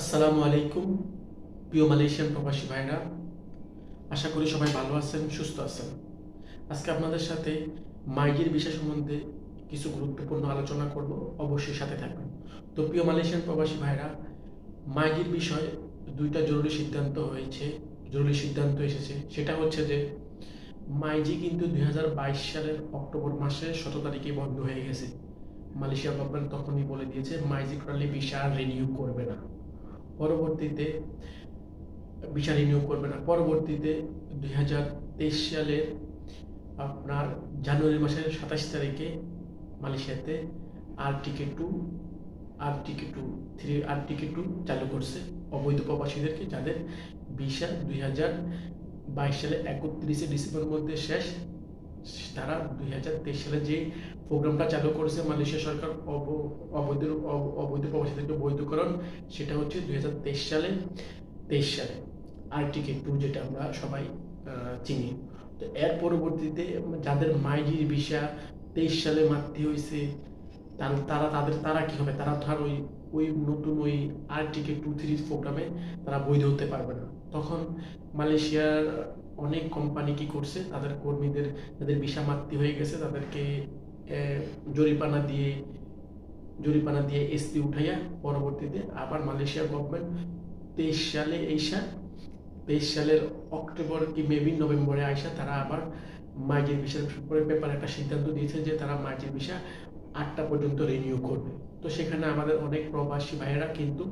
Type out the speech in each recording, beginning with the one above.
আসসালামু আলাইকুম, প্রিয় মালয়েশিয়ান প্রবাসী ভাইরা। আশা করি সবাই ভালো আছেন, সুস্থ আছেন। আজকে আপনাদের সাথে মাইগির বিষয় সম্বন্ধে কিছু গুরুত্বপূর্ণ আলোচনা করব, অবশ্যই সাথে থাকবেন তো প্রিয় মালয়েশিয়ান প্রবাসী ভাইরা, মাইগির বিষয়ে দুইটা জরুরি সিদ্ধান্ত হয়েছে, জরুরি সিদ্ধান্ত এসেছে। সেটা হচ্ছে যে মাইজি কিন্তু দুই হাজার বাইশ সালের অক্টোবর মাসে শত তারিখে বন্ধ হয়ে গেছে। মালয়েশিয়া গভর্নমেন্ট তখনই বলে দিয়েছে মাইজি টোটালি ভিসা রিনিউ করবে না। পরবর্তীতে ভিসা রিনিউ করবে না। পরবর্তীতে দুই হাজার তেইশ সালের আপনার জানুয়ারি মাসের সাতাশ তারিখে মালয়েশিয়াতে আর টিকে টু, আর টিকে টু, থ্রি, আর টিকে টু চালু করছে অবৈধ প্রবাসীদেরকে যাদের ভিসা দুই হাজার বাইশ সালে একত্রিশে ডিসেম্বরের মধ্যে শেষ। তারা দুই হাজার তেইশ সালে যে প্রোগ্রামটা চালু করেছে মালয়েশিয়া সরকার অবৈধ অবৈধ প্রবাসীদেরকে বৈধকরণ, সেটা হচ্ছে দুই হাজার তেইশ সালে তেইশ সালে, আরটিকে টু যেটা আমরা সবাই চিনি। তো এর পরবর্তীতে যাদের মাইজির ভিসা, তেইশ সালে মাতৃ হয়েছে তারা তাদের, তারা কি হবে? তারা ধর ওই ওই নতুন ওই আরটিকে টু থ্রি প্রোগ্রামে তারা বৈধ হতে পারবে না। তখন মালয়েশিয়ার অনেক কোম্পানি কি করছে তাদের কর্মীদের যাদের ভিসা মাতৃ হয়ে গেছে তাদেরকে আহ, জরিমানা দিয়ে জরিমানা দিয়ে এসপি উঠাইয়া পরবর্তীতে আবার মালয়েশিয়া গভর্নমেন্ট তেইশ সালে এইসা তেইশ সালের অক্টোবর কি মেবি নভেম্বরে আইসা তারা আবার মাইজের ভিসার ব্যাপারে একটা সিদ্ধান্ত দিয়েছে যে তারা মাইজের ভিসা আটটা পর্যন্ত রিনিউ করবে। তো সেখানে আমাদের অনেক প্রবাসী ভাইয়েরা কিন্তু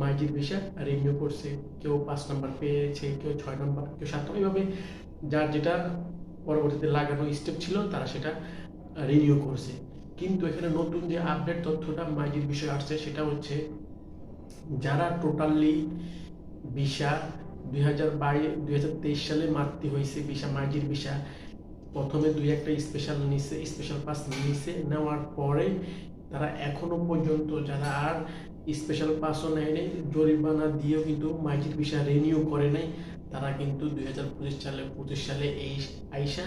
মাইজির ভিসা রিনিউ করছে। কেউ পাঁচ নম্বর পেয়েছে, কেউ ছয় নম্বর কেউ সাত নম্বর এইভাবে যার যেটা পরবর্তীতে লাগানো স্টেপ ছিল, তারা সেটা রিনিউ করছে। কিন্তু এখানে নতুন যে আপডেট তথ্যটা মাইজির বিষয়ে আসছে, সেটা হচ্ছে যারা টোটালি ভিসা দুই হাজার বাইশ, দুই হাজার তেইশ সালে মাতৃ হয়েছে, ভিসা মাইজির ভিসা, প্রথমে দুই একটা স্পেশাল নিছে স্পেশাল পাস নিছে, নেওয়ার পরে তারা এখনও পর্যন্ত যারা আর স্পেশাল পাসও নেয় নাই জরিমানা দিয়েও কিন্তু মাইজির ভিসা রিনিউ করে নাই, তারা কিন্তু দুই হাজার পঁচিশ সালে পঁচিশ সালে এই আইসা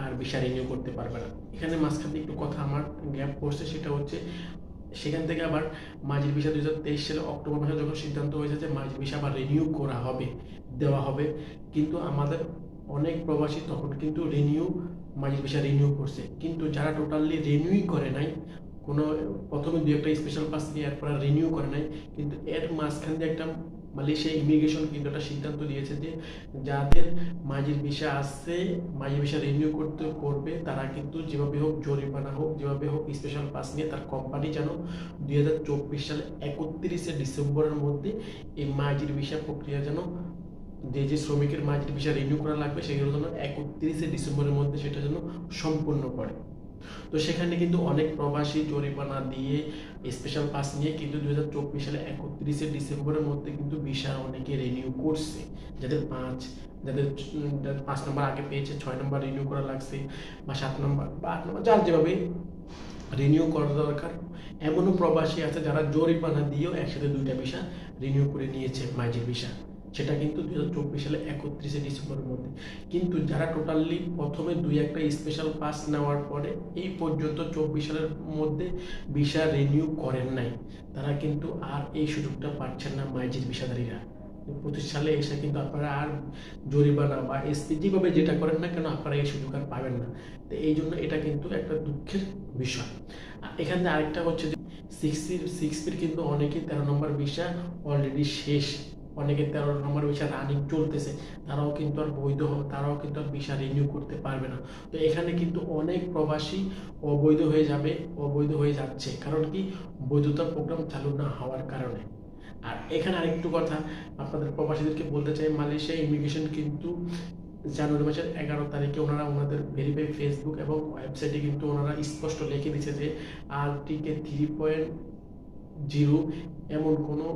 আর ভিসা রিনিউ করতে পারবে না। এখানে মাঝখানে একটু কথা আমার গ্যাপ পড়ছে, সেটা হচ্ছে সেখান থেকে আবার মাঝির ভিসা দুই হাজার তেইশ সালে অক্টোবর মাসে যখন সিদ্ধান্ত হয়েছে যে মাঝির ভিসা আবার রিনিউ করা হবে, দেওয়া হবে। কিন্তু আমাদের অনেক প্রবাসী তখন কিন্তু রিনিউ মাঝির ভিসা রিনিউ করছে। কিন্তু যারা টোটালি রিনিউই করে নাই কোনো, প্রথমে দুই একটা স্পেশাল পাস নিয়ে এরপর রিনিউ করে নাই। কিন্তু এর মাঝখান দিয়ে একটা মালয়েশিয়া ইমিগ্রেশন কিন্তু একটা সিদ্ধান্ত দিয়েছে যে যাদের মাঝির ভিসা আসছে মাঝির ভিসা রিনিউ করতে করবে, তারা কিন্তু যেভাবে হোক জরিমানা হোক, যেভাবে হোক স্পেশাল পাস নিয়ে তার কোম্পানি যেন দুই হাজার চব্বিশ সালে একত্রিশে ডিসেম্বরের মধ্যে এই মাঝির ভিসা প্রক্রিয়া যেন যে যে শ্রমিকের মাঝির ভিসা রিনিউ করা লাগবে, সেগুলো যেন একত্রিশে ডিসেম্বরের মধ্যে সেটা যেন সম্পূর্ণ করে। তো সেখানে কিন্তু অনেক প্রবাসী জরিমানা দিয়ে স্পেশাল পাস নিয়ে কিন্তু দুই হাজার চব্বিশ সালে একত্রিশে ডিসেম্বরের মধ্যে কিন্তু ভিসা অনেকে রিনিউ করছে। যাদের পাঁচ যাদের পাঁচ নম্বর আগে পেয়েছে, ছয় নম্বর রিনিউ করা লাগছে বা সাত নম্বর বা আট নম্বর যার যেভাবে রিনিউ করা দরকার। এমনও প্রবাসী আছে যারা জরিমানা দিয়েও একসাথে দুইটা ভিসা রিনিউ করে নিয়েছে, মাইজির ভিসা। সেটা কিন্তু দুই হাজার চব্বিশ সালে একত্রিশে ডিসেম্বরের মধ্যে। কিন্তু যারা টোটালি প্রথমে দুই একটা স্পেশাল পাস নেওয়ার পরে এই পর্যন্ত চব্বিশ সালের মধ্যে ভিসা রিনিউ করেন নাই, তারা কিন্তু আর এই সুযোগটা পাচ্ছেন না মাইজির ভিসাধারীরা। পঁচিশ সালে এসে কিন্তু আপনারা আর জরিমানা বা এসপি যেভাবে যেটা করেন না কেন আপনারা এই সুযোগ আর পাবেন না। তো এই জন্য এটা কিন্তু একটা দুঃখের বিষয়। এখানে আরেকটা হচ্ছে যে সিক্স সিক্স কিন্তু অনেকেই তেরো নম্বর ভিসা অলরেডি শেষ। অনেকে তেরো নম্বর ভিসা রানিং চলতেছে, তারাও কিন্তু আর বৈধ তারাও কিন্তু আর ভিসা রিনিউ করতে পারবে না। তো এখানে কিন্তু অনেক প্রবাসী অবৈধ হয়ে যাবে, অবৈধ হয়ে যাচ্ছে। কারণ কি? বৈধতার প্রোগ্রাম চালু না হওয়ার কারণে। আর এখানে আরেকটু কথা, আপনাদের প্রবাসীদেরকে বলতে চাই, মালয়েশিয়া ইমিগ্রেশন কিন্তু জানুয়ারি মাসের এগারো তারিখে ওনারা ওনাদের ভেরিফাই ফেসবুক এবং ওয়েবসাইটে কিন্তু ওনারা স্পষ্ট লিখে দিচ্ছে যে, আর টিকে থ্রি পয়েন্ট জিরো এমন কোনো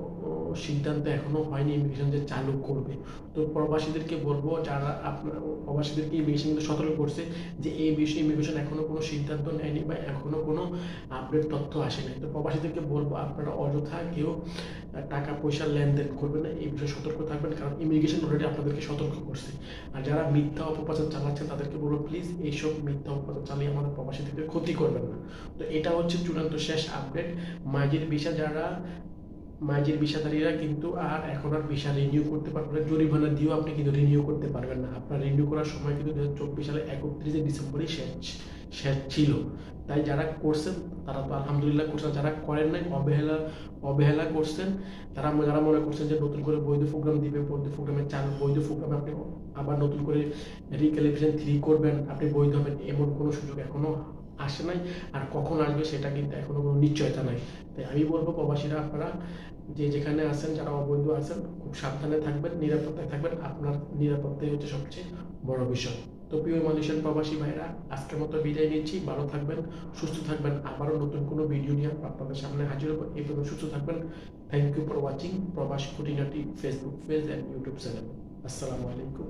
সিদ্ধান্ত এখনও হয়নি ইমিগ্রেশন যে চালু করবে। তো প্রবাসীদেরকে বলব যারা আপনার, প্রবাসীদেরকে ইমিগ্রেশন কিন্তু সতর্ক করছে যে এই বিষয়ে ইমিগ্রেশন এখনও কোনো সিদ্ধান্ত নেয়নি বা এখনও কোনো আপডেট তথ্য আসেনি। তো প্রবাসীদেরকে বলব আপনারা অযথা কেউ টাকা পয়সা লেনদেন করবেন না, এই বিষয়ে সতর্ক থাকবেন, কারণ ইমিগ্রেশন অলরেডি আপনাদেরকে সতর্ক করছে। আর যারা মিথ্যা অপপ্রচার চালাচ্ছেন, তাদেরকে বলব প্লিজ এইসব মিথ্যা অপপ্রচার চালিয়ে আমাদের প্রবাসীদেরকে ক্ষতি করবেন না। তো এটা হচ্ছে চূড়ান্ত শেষ আপডেট মাঝির ভিসা যারা, মাইজের বিষাদারীরা কিন্তু আর এখন আর ভিসা রিনিউ করতে পারবেন না। জরিমানা দিয়েও আপনি কিন্তু রিনিউ করতে পারবেন না। আপনার রিনিউ করার সময় কিন্তু দু হাজার চব্বিশ সালে একত্রিশে ডিসেম্বরই শেষ। শেষ ছিল। তাই যারা করছেন, তারা তো আলহামদুলিল্লাহ করছেন। যারা করেন নাই, অবহেলা অবহেলা করছেন, তারা যারা মনে করছেন যে নতুন করে বৈধ প্রোগ্রাম দিবে, বৈধ প্রোগ্রামে চাল বৈধ প্রোগ্রামে আপনি আবার নতুন করে রিক্যালিফিকেশন থ্রি করবেন, আপনি বৈধ হবেন, এমন কোনো সুযোগ এখনও আসে নাই, আর কখন আসবে সেটা কিন্তু এখনও কোনো নিশ্চয়তা নাই। তাই আমি বলব, প্রবাসীরা আপনারা যে যেখানে আছেন, যারা অবৈধ আছেন, খুব সাবধানে থাকবেন, নিরাপত্তায় থাকবেন। আপনার নিরাপত্তাই হচ্ছে সবচেয়ে বড় বিষয়। তো প্রিয় মালয়েশিয়ান প্রবাসী ভাইরা আজকের মতো বিদায় নিচ্ছি। ভালো থাকবেন, সুস্থ থাকবেন। আবারও নতুন কোনো ভিডিও নিয়ে আপনাদের সামনে হাজির হব। এই পর্যন্ত সুস্থ থাকবেন। Thank you for watching Probashi Khutinati Facebook page and YouTube channel আসসালামু আলাইকুম।